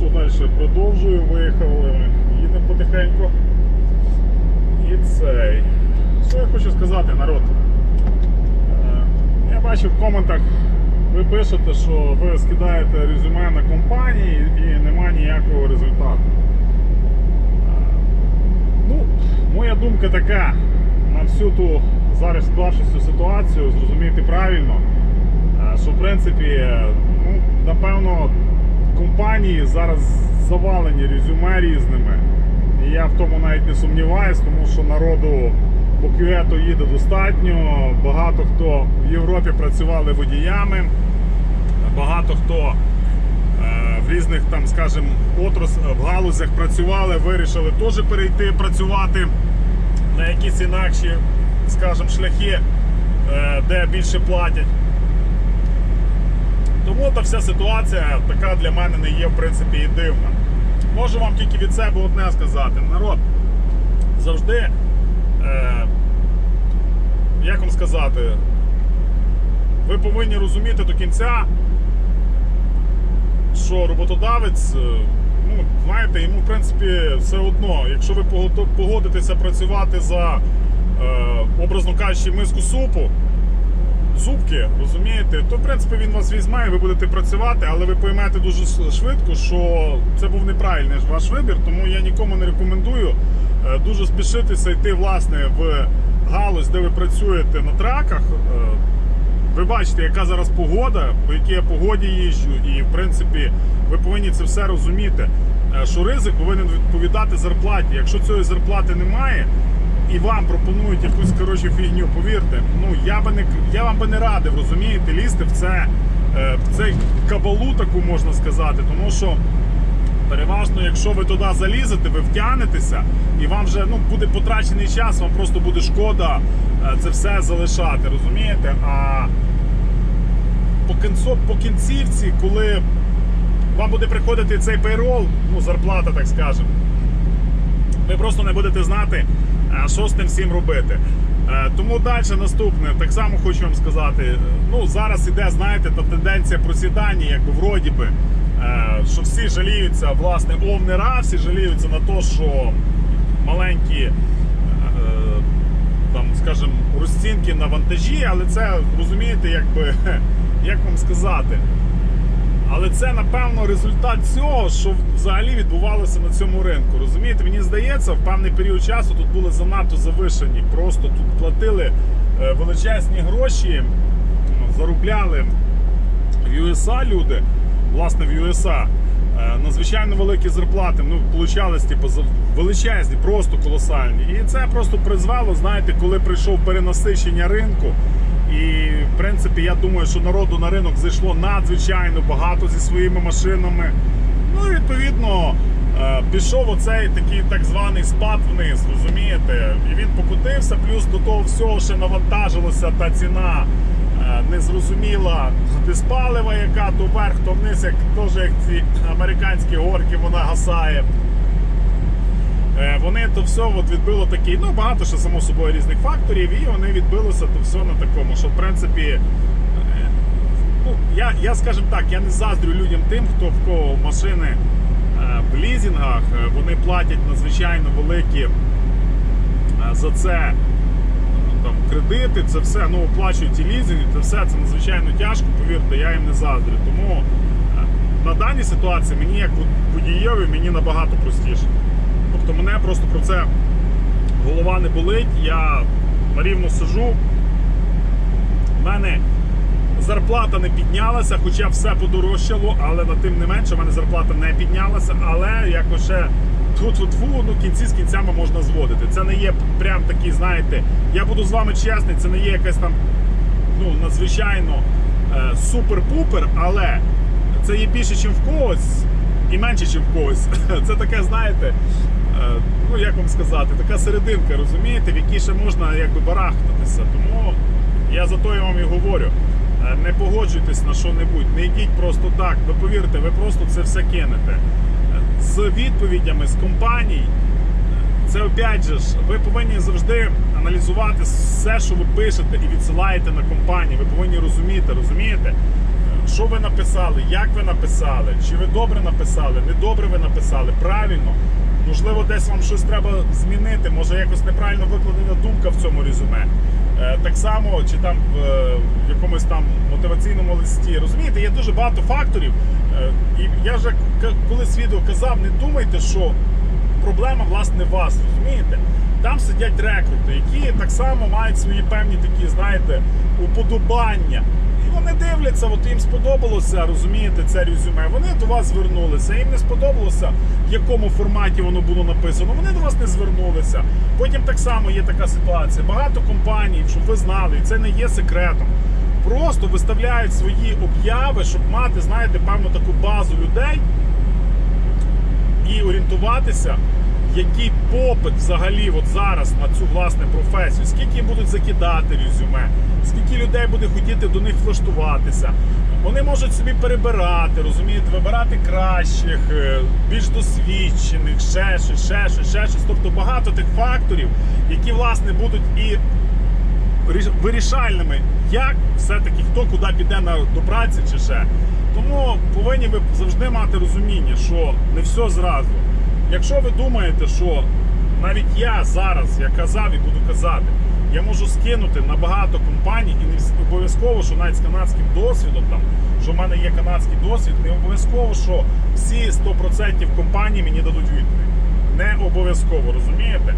що далі продовжую, виїхали, їдемо потихеньку. І цей. Що я хочу сказати, народ? Е, Я бачу в коментах, ви пишете, що ви скидаєте резюме на компанії і немає ніякого результату. Е, Ну, моя думка така, на всю ту зараз склавшуся ситуацію, зрозуміти правильно, е, що в принципі, ну, напевно, компанії зараз завалені резюме різними. І я в тому навіть не сумніваюсь, тому що народу по кювету їде достатньо. Багато хто в Європі працювали водіями, багато хто е, в різних там, скажімо, отрос в галузях працювали, вирішили теж перейти працювати на якісь інакші, скажімо, шляхи, е, де більше платять. Тому та вся ситуація така для мене не є в принципі і дивна. Можу вам тільки від себе одне сказати. Народ, завжди, е, як вам сказати, ви повинні розуміти до кінця, що роботодавець, е, ну, знаєте, йому в принципі все одно, якщо ви погодитеся працювати за, е, образно кажучи, миску супу, зубки, розумієте, то в принципі він вас візьме ви будете працювати, але ви поймете дуже швидко, що це був неправильний ваш вибір, тому я нікому не рекомендую е, дуже спішитися йти власне в галузь, де ви працюєте на траках. Е, Ви бачите, яка зараз погода, по якій я погоді їжджу, і в принципі ви повинні це все розуміти. е, Що ризик повинен відповідати зарплаті. Якщо цієї зарплати немає, і вам пропонують якусь коротше фігню, повірте, ну я би не я вам би не радив, розумієте, лізти в це е, в цей кабалу, таку можна сказати, тому що. Переважно, якщо ви туди залізете, ви втягнетеся, і вам вже ну, буде потрачений час, вам просто буде шкода е, це все залишати, розумієте? А по, кінцо, по кінцівці, коли вам буде приходити цей пейрол, ну, зарплата, так скажемо, ви просто не будете знати, що з тим всім робити. Е, Тому далі наступне, так само хочу вам сказати. е, Ну зараз іде, знаєте, та тенденція просідання, якби вроді би, е, що всі жаліються, власне, овнера, всі жаліються на те, що маленькі, е, там, скажімо, розцінки на вантажі, але це розумієте, якби як вам сказати. Але це напевно результат цього, що взагалі відбувалося на цьому ринку. Розумієте, мені здається, в певний період часу тут були занадто завишені. Просто тут платили е, величезні гроші, заробляли в USA люди, власне, в USA. е, Надзвичайно великі зарплати, ну, получались типу, величезні, просто колосальні. І це просто призвело, знаєте, коли прийшов перенасичення ринку. І в принципі, я думаю, що народу на ринок зайшло надзвичайно багато зі своїми машинами. Ну і відповідно е, пішов оцей такий так званий спад вниз, розумієте? І він покотився, плюс до того всього ще навантажилася та ціна е, незрозуміла диспалива, яка то вверх, то вниз, як теж як ці американські горки, вона гасає. Е, Вони то все от відбило такий, ну багато ще само собою різних факторів, і вони відбилося то все на такому, що в принципі, е, ну я, я скажімо так, я не заздрю людям тим, хто в кого машини е, в лізінгах, вони платять надзвичайно великі за це там кредити, це все, ну оплачують ці лізинги, це все це надзвичайно тяжко, повірте, я їм не заздрю. Тому на даній ситуації мені як водієві мені набагато простіше. Тобто мене просто про це голова не болить, я рівно сижу. В мене зарплата не піднялася, хоча все подорожчало, але на тим не менше, в мене зарплата не піднялася, але якось ще тфу-тфу-тфу, ну кінці з кінцями можна зводити. Це не є прям такий, знаєте, я буду з вами чесний, це не є якась там ну, надзвичайно е, супер-пупер, але це є більше, ніж в когось, і менше, ніж в когось. Це таке, знаєте, ну як вам сказати, така серединка, розумієте, в якій ще можна якби барахтатися. Тому я за то я вам і говорю. Е, Не погоджуйтесь на що-небудь, не йдіть просто так. Ви повірте, ви просто це все кинете. Е, З відповідями з компаній. Це опять же ж, ви повинні завжди аналізувати все, що ви пишете і відсилаєте на компанії. Ви повинні розуміти, розумієте, що ви написали, як ви написали, чи ви добре написали, недобре ви написали, правильно. Можливо, десь вам щось треба змінити, може якось неправильно викладена думка в цьому резюме. Е, Так само, чи там в е, якомусь там мотиваційному листі. Розумієте, є дуже багато факторів. Е, І я вже колись відео казав, не думайте, що проблема власне вас, розумієте? Там сидять рекрути, які так само мають свої певні такі, знаєте, уподобання. Вони дивляться, от їм сподобалося, розумієте, це резюме. Вони до вас звернулися. Їм не сподобалося, в якому форматі воно було написано. Вони до вас не звернулися. Потім так само є така ситуація. Багато компаній, щоб ви знали, і це не є секретом. Просто виставляють свої обяви, щоб мати, знаєте, певну таку базу людей, і орієнтуватися, який попит взагалі от зараз на цю власне професію, скільки будуть закидати резюме, скільки людей буде хотіти до них влаштуватися. Вони можуть собі перебирати, розумієте, вибирати кращих, е, більш досвідчених, ще щось, ще щось, ще щось. Тобто багато тих факторів, які власне будуть і вирішальними, як все-таки хто куди піде на до праці чи ще. Тому повинні ви завжди мати розуміння, що не все зразу. Якщо ви думаєте, що навіть я зараз, я казав і буду казати, я можу скинути на багато компаній, і не обов'язково, що навіть з канадським досвідом, там, що в мене є канадський досвід, не обов'язково, що всі 100% компаній мені дадуть відповідь. Не обов'язково, розумієте?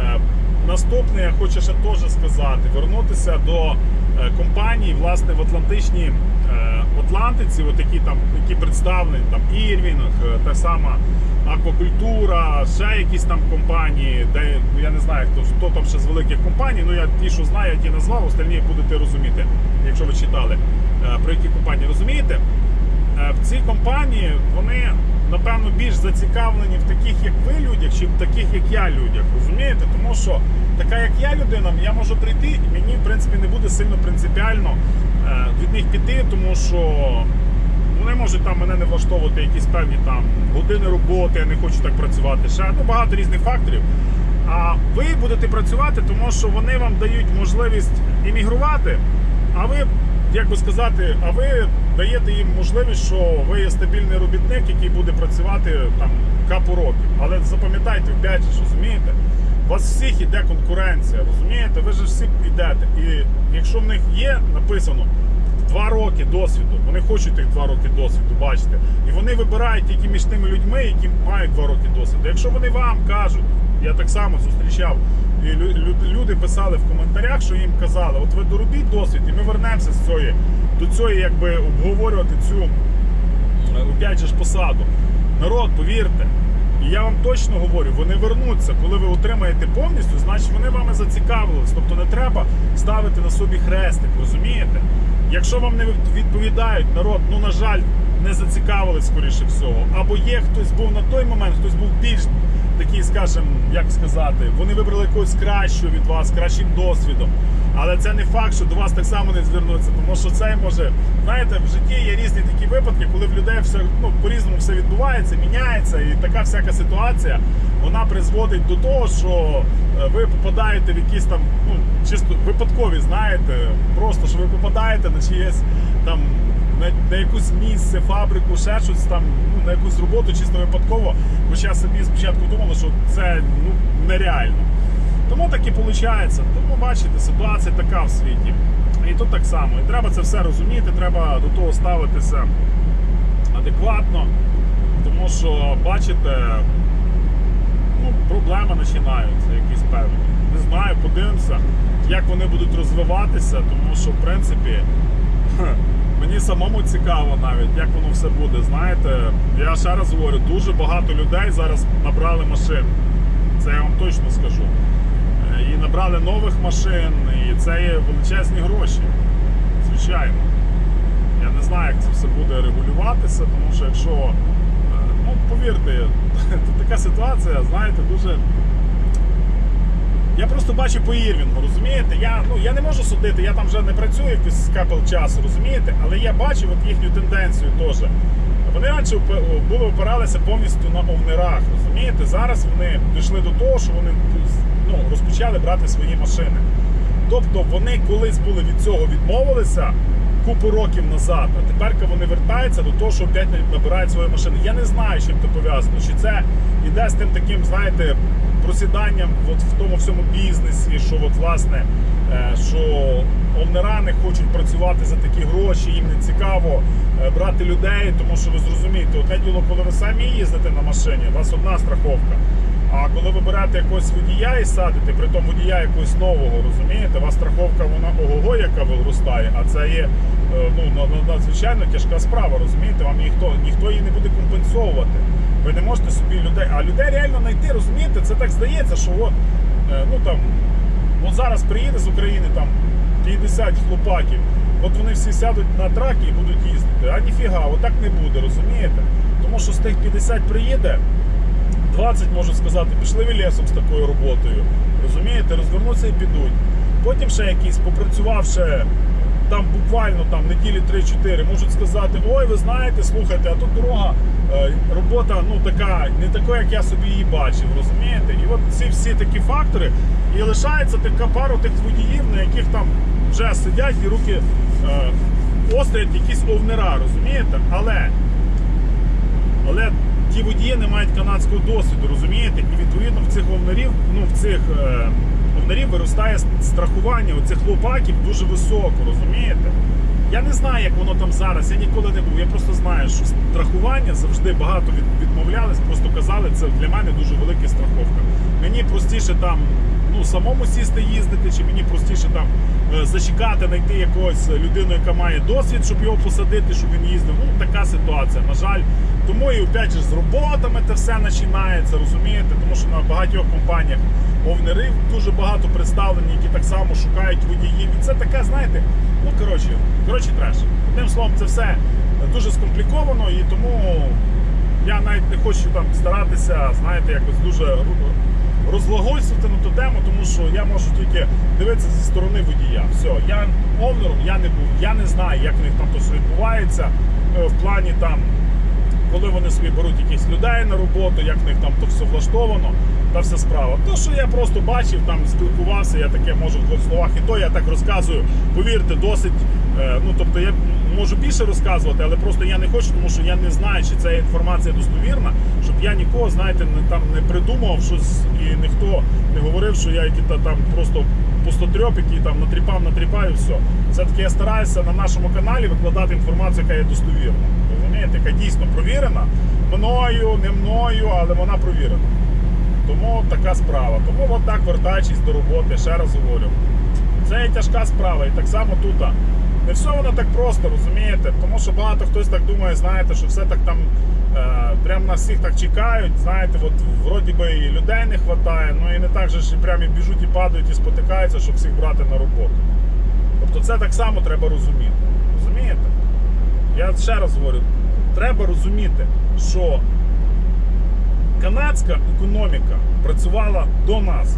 Е, Наступне я хочу ще теж сказати: вернутися до е, компаній, власне, в Атлантичній е, Атлантиці, от які там які представлені, там Ірвінг, та сама аквакультура, ще якісь там компанії, де ну, я не знаю, хто, хто там ще з великих компаній. Ну я ті, що знаю, я ті назвав, остальні будете розуміти, якщо ви читали е, про які компанії розумієте. Е, В цій компанії вони напевно більш зацікавлені в таких, як ви людях, чи в таких, як я людях. Розумієте? Тому що така, як я людина, я можу прийти, і мені в принципі не буде сильно принципіально е, від них піти, тому що вони можуть там мене не влаштовувати якісь певні там години роботи, я не хочу так працювати. Ще ну багато різних факторів. А ви будете працювати, тому що вони вам дають можливість іммігрувати, а ви, як би сказати, а ви даєте їм можливість, що ви є стабільний робітник, який буде працювати там капу років. Але запам'ятайте, опять же, розумієте, у вас всіх іде конкуренція, розумієте? Ви ж всі йдете. І якщо в них є написано два роки досвіду, вони хочуть тих два роки досвіду, бачите, і вони вибирають тільки між тими людьми, які мають два роки досвіду. Якщо вони вам кажуть, я так само зустрічав, і лю- лю- люди писали в коментарях, що їм казали, от ви доробіть досвід, і ми вернемося з цієї, до цієї, якби обговорювати цю опять ж посаду. Народ, повірте. І я вам точно говорю, вони вернуться, коли ви отримаєте повністю, значить вони вами зацікавились. Тобто не треба ставити на собі хрестик, розумієте? Якщо вам не відповідають, народ, ну на жаль, не зацікавились скоріше всього. Або є хтось був на той момент, хтось був більш такий, скажімо, як сказати, вони вибрали когось кращого від вас, кращим досвідом. Але це не факт, що до вас так само не звернуться, тому що це може, знаєте, в житті є різні такі випадки, коли в людей все ну, по-різному все відбувається, міняється, і така всяка ситуація вона призводить до того, що е, ви попадаєте в якісь там, ну чисто випадкові, знаєте, просто що ви попадаєте на чиєсь там. На, на якусь місце, фабрику, ще щось там, ну, на якусь роботу чисто випадково. Хоча самі спочатку думали, що це ну, нереально. Тому так і виходить. Тому бачите, ситуація така в світі. І тут так само. І треба це все розуміти, треба до того ставитися адекватно. Тому що, бачите, ну, проблеми починаються якісь певні. Не знаю, подивимося, як вони будуть розвиватися, тому що, в принципі, мені самому цікаво навіть, як воно все буде. Знаєте, я ще раз говорю, дуже багато людей зараз набрали машин. Це я вам точно скажу. Е, І набрали нових машин, і це є величезні гроші. Звичайно. Я не знаю, як це все буде регулюватися, тому що якщо, е, ну повірте, така ситуація, знаєте, дуже. Я просто бачу по Ірвінгу, розумієте? Я, ну, я не можу судити, я там вже не працюю капел часу, розумієте? Але я бачу от їхню тенденцію теж. Вони раніше були опиралися повністю на овнерах, розумієте? Зараз вони дійшли до того, що вони ну, розпочали брати свої машини. Тобто вони колись були від цього відмовилися, купу років назад. А тепер вони вертаються до того, що опять набирають свої машини. Я не знаю, чим це пов'язано. Чи це іде з тим таким, знаєте, просіданням от в тому всьому бізнесі, що от, власне, е, що овнера не хочуть працювати за такі гроші, їм не цікаво е, брати людей, тому що ви зрозумієте, одне діло, коли ви самі їздите на машині, у вас одна страховка. А коли ви берете якогось водія і садите, при тому водія якогось нового, розумієте, у вас страховка вона ого-го, яка виростає, а це є е, ну, на- на- надзвичайно тяжка справа, розумієте? Вам ніхто, ніхто її не буде компенсовувати. Ви не можете собі людей. А людей реально знайти, розумієте, це так здається, що от, е, ну там, от зараз приїде з України там 50 хлопаків, от вони всі сядуть на траки і будуть їздити. А ніфіга, отак не буде, розумієте? Тому що з тих 50 приїде. 20, можу сказати, пішли в лісом з такою роботою. Розумієте, розвернуться і підуть. Потім ще якісь, попрацювавши там буквально там неділі 3-4, можуть сказати, ой, ви знаєте, слухайте, а тут дорога, робота ну така, не така, як я собі її бачив, розумієте? І от ці всі такі фактори, і лишається така пару тих водіїв, на яких там вже сидять і руки е, острять якісь овнера, розумієте? Але але ті водії не мають канадського досвіду, розумієте? І відповідно в цих овнарів, ну в цих е, овнарів виростає страхування у цих лопаків дуже високо, розумієте? Я не знаю, як воно там зараз. Я ніколи не був. Я просто знаю, що страхування завжди багато від, відмовлялись, просто казали, це для мене дуже велика страховка. Мені простіше там ну, самому сісти їздити, чи мені простіше там е, зачекати, знайти якогось людину, яка має досвід, щоб його посадити, щоб він їздив. Ну, така ситуація, на жаль. Тому і опять же з роботами це все починається, розумієте? Тому що на багатьох компаніях овнери дуже багато представлені, які так само шукають водіїв. І це таке, знаєте, ну коротше, коротше, треш. Одним словом, це все дуже скомпліковано і тому я навіть не хочу там старатися, знаєте, якось дуже розглагольствувати на ту тему, тому що я можу тільки дивитися зі сторони водія. Все, я овнером я не був, я не знаю, як в них там то все відбувається е, в плані там коли вони собі беруть якихось людей на роботу, як в них там то все влаштовано, та вся справа. То, що я просто бачив, там спілкувався, я таке можу в двох словах, і то я так розказую. Повірте, досить. е, Ну тобто я можу більше розказувати, але просто я не хочу, тому що я не знаю, чи ця інформація достовірна, щоб я нікого, знаєте, не там не придумав щось і ніхто не говорив, що я який там просто пустотрьоп, який там натріпав, натріпав і все. Все-таки я стараюся на нашому каналі викладати інформацію, яка є достовірна. Розумієте, яка дійсно провірена. Мною, не мною, але вона провірена. Тому така справа. Тому от так вертаючись до роботи, ще раз говорю. Це є тяжка справа, і так само тут. Не все воно так просто, розумієте? Тому що багато хтось так думає, знаєте, що все так там е, прям нас всіх так чекають. Знаєте, от вроді би і людей не вистачає, ну і не так же ж і прям і біжуть і падають і спотикаються, щоб всіх брати на роботу. Тобто це так само треба розуміти. Розумієте? Я ще раз говорю, треба розуміти, що канадська економіка працювала до нас.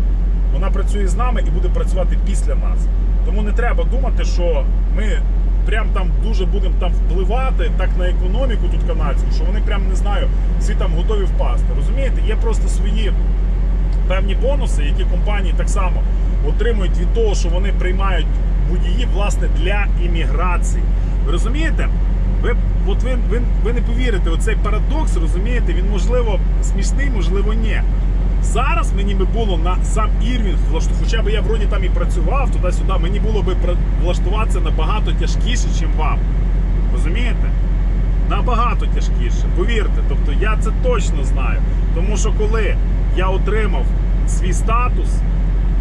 Вона працює з нами і буде працювати після нас. Тому не треба думати, що ми прям там дуже будемо там впливати так на економіку тут канадську, що вони прям не знаю, всі там готові впасти. Розумієте, є просто свої певні бонуси, які компанії так само отримують від того, що вони приймають водіїв власне для імміграції. Ви розумієте? Ви, от ви, ви, ви не повірите, оцей парадокс, розумієте, він можливо смішний, можливо, ні. Зараз мені би було на сам Ірвінг, хоча б я вроді там і працював туди-сюди, мені було би влаштуватися набагато тяжкіше, ніж вам. Розумієте? Набагато тяжкіше, повірте. Тобто я це точно знаю. Тому що коли я отримав свій статус,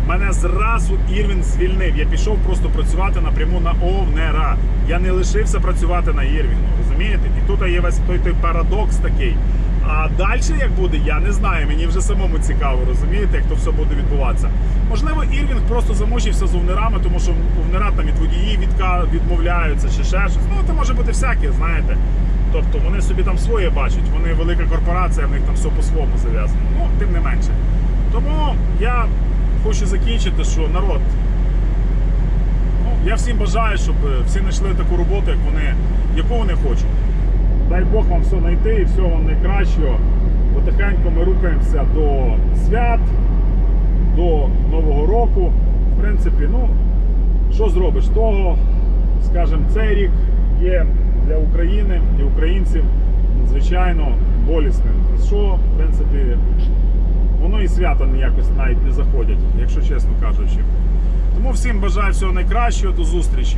мене зразу Ірвін звільнив. Я пішов просто працювати напряму на Овнера. Я не лишився працювати на Ірвінгу, розумієте? І тут є весь той, той парадокс такий. А далі як буде, я не знаю. Мені вже самому цікаво, розумієте, як то все буде відбуватися. Можливо, Ірвінг просто замучився з овнерами, тому що овнера там від відка... відмовляються чи ще щось. Ну, це може бути всяке, знаєте. Тобто вони собі там своє бачать, вони велика корпорація, в них там все по-своєму зав'язано. Ну, тим не менше. Тому я хочу закінчити, що народ. Ну, я всім бажаю, щоб всі знайшли таку роботу, як вони, яку вони хочуть. Дай Бог вам все знайти і всього вам найкращого. Потихеньку ми рухаємося до свят, до Нового року. В принципі, ну, що зробиш? Того, скажімо, цей рік є для України і українців надзвичайно болісним. Що, в принципі, воно і свята якось навіть не заходять, якщо чесно кажучи. Тому всім бажаю всього найкращого, до зустрічі.